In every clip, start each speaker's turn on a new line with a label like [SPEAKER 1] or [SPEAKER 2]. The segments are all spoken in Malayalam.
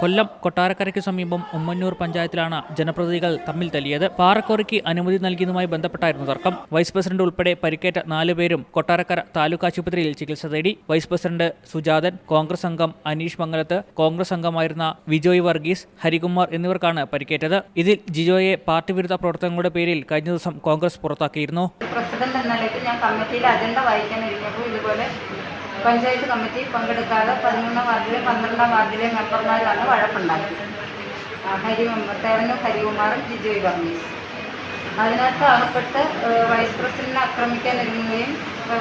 [SPEAKER 1] കൊല്ലം കൊട്ടാരക്കരയ്ക്ക് സമീപം ഉമ്മന്നൂർ പഞ്ചായത്തിലാണ് ജനപ്രതിനിധികൾ തമ്മിൽ തല്ലിയത്. പാറക്കോറിക്ക് അനുമതി നൽകിയതുമായി ബന്ധപ്പെട്ടായിരുന്നു തർക്കം. വൈസ് പ്രസിഡന്റ് ഉൾപ്പെടെ പരിക്കേറ്റ നാലുപേരും കൊട്ടാരക്കര താലൂക്ക് ആശുപത്രിയിൽ ചികിത്സ തേടി. വൈസ് പ്രസിഡന്റ് സുജാതൻ കോൺഗ്രസ് അംഗം അനീഷ് മംഗലത്ത് കോൺഗ്രസ് അംഗമായിരുന്ന വിജോയ് വർഗീസ് ഹരികുമാർ എന്നിവർക്കാണ് പരിക്കേറ്റത്. ഇതിൽ ജിജോയെ പാർട്ടി വിരുദ്ധ പ്രവർത്തനങ്ങളുടെ പേരിൽ കഴിഞ്ഞ ദിവസം കോൺഗ്രസ് പുറത്താക്കിയിരുന്നു.
[SPEAKER 2] പ്രസിഡന്റ് എന്ന നിലയ്ക്ക് ഞാൻ കമ്മിറ്റിയിൽ അജണ്ട വായിക്കാനിരുന്നപ്പോൾ ഇതുപോലെ പഞ്ചായത്ത് കമ്മിറ്റി പങ്കെടുക്കാതെ പതിമൂന്നാം വാർഡിലെ പന്ത്രണ്ടാം വാർഡിലെ മെമ്പർമാരാണ് വഴക്കുണ്ടായത്. ഹരി തേവനു ഹരികുമാറും ജിജോയ് വർഗീസ് അതിനകത്ത് അകപ്പെട്ട് വൈസ് പ്രസിഡന്റിനെ ആക്രമിക്കാൻ ഒരുങ്ങുകയും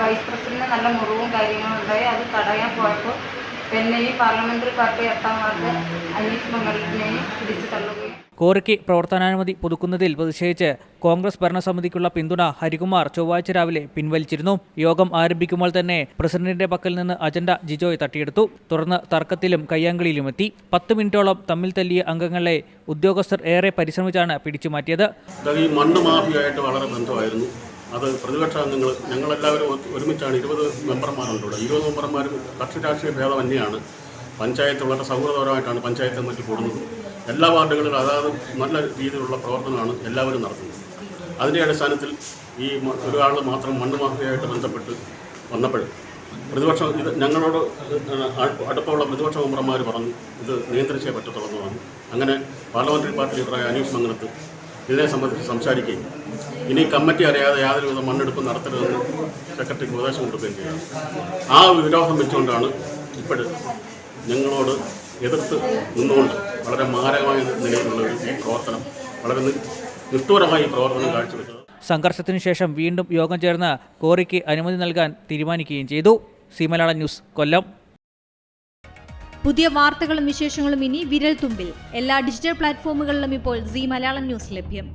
[SPEAKER 2] വൈസ് പ്രസിഡന്റിന് നല്ല മുറിവും കാര്യങ്ങളും ഉണ്ടായി. അത് തടയാൻ പോയപ്പോൾ ഈ പാർലമെന്ററി പാർട്ടി എട്ടാം വാർഡ് അനീഷ് മംഗളിനെയും പിടിച്ചു
[SPEAKER 1] കോറിക്ക് പ്രവർത്തനാനുമതി പുതുക്കുന്നതിൽ പ്രതിഷേധിച്ച് കോൺഗ്രസ് ഭരണസമിതിക്കുള്ള പിന്തുണ ഹരികുമാർ ചൊവ്വാഴ്ച രാവിലെ പിൻവലിച്ചിരുന്നു. യോഗം ആരംഭിക്കുമ്പോൾ തന്നെ പ്രസിഡന്റിന്റെ പക്കൽ നിന്ന് അജണ്ട ജിജോയ് തട്ടിയെടുത്തു. തുടർന്ന് തർക്കത്തിലും കയ്യാങ്കളിയിലുമെത്തി പത്ത് മിനിറ്റോളം തമ്മിൽ തല്ലിയ അംഗങ്ങളെ ഉദ്യോഗസ്ഥർ ഏറെ പരിശ്രമിച്ചാണ്
[SPEAKER 3] പിടിച്ചു മാറ്റിയത് മണ്ണ് വളരെ അത് പ്രതിപക്ഷ അംഗങ്ങൾ ഞങ്ങളെല്ലാവരും ഒരുമിച്ചാണ് ഇരുപത് മെമ്പർമാരുണ്ട് ഇരുപത് മെമ്പർമാരും കക്ഷി രാഷ്ട്രീയ ഭേദമന്യാണ്. പഞ്ചായത്ത് വളരെ സൗഹൃദപരമായിട്ടാണ് പഞ്ചായത്ത് മറ്റ് കൂടുന്നത്. എല്ലാ വാർഡുകളിലും അതാത് നല്ല രീതിയിലുള്ള പ്രവർത്തനമാണ് എല്ലാവരും നടത്തുന്നത്. അതിന്റെ അടിസ്ഥാനത്തിൽ ഈ ഒരാൾ മാത്രം മണ്ണ് മാഫിയായിട്ട് ബന്ധപ്പെട്ട് വന്നപ്പോൾ പ്രതിപക്ഷം ഇത് ഞങ്ങളോട് അടുപ്പമുള്ള പ്രതിപക്ഷ മെമ്പർമാർ പറഞ്ഞു ഇത് നിയന്ത്രിച്ചേ പറ്റത്തുള്ളൂ അങ്ങനെ പാർലമെന്ററി പാർട്ടി ലീഡറായ അനീഷ് മംഗലത്ത് ഇതിനെ സംബന്ധിച്ച് സംസാരിക്കുകയും ഇനി കമ്മിറ്റി അറിയാതെ യാതൊരുവിധ മണ്ണെടുപ്പ് നടത്തരുതെന്ന് സെക്രട്ടറിക്ക് ഉപദേശം കൊടുക്കുകയും ചെയ്തു. ആ വിരോധം വെച്ചുകൊണ്ടാണ് ഇപ്പോഴും ഞങ്ങളോട് എതിർത്ത് നിന്നുകൊണ്ട് വളരെ മാരകമായ നിലയിലുള്ള ഒരു പ്രവർത്തനം വളരെ നിഷ്ഠൂരമായി പ്രവർത്തനം കാഴ്ചവെച്ചത്.
[SPEAKER 1] സംഘർഷത്തിന് ശേഷം വീണ്ടും യോഗം ചേർന്ന് കോറിക്ക് അനുമതി നൽകാൻ തീരുമാനിക്കുകയും ചെയ്തു. C Malayalam news Kollam.
[SPEAKER 4] പുതിയ വാർത്തകളും വിശേഷങ്ങളും ഇനി വിരൽ തുമ്പിൽ എല്ലാ ഡിജിറ്റൽ പ്ലാറ്റ്ഫോമുകളിലും ഇപ്പോൾ സി മലയാളം ന്യൂസ് ലഭ്യം.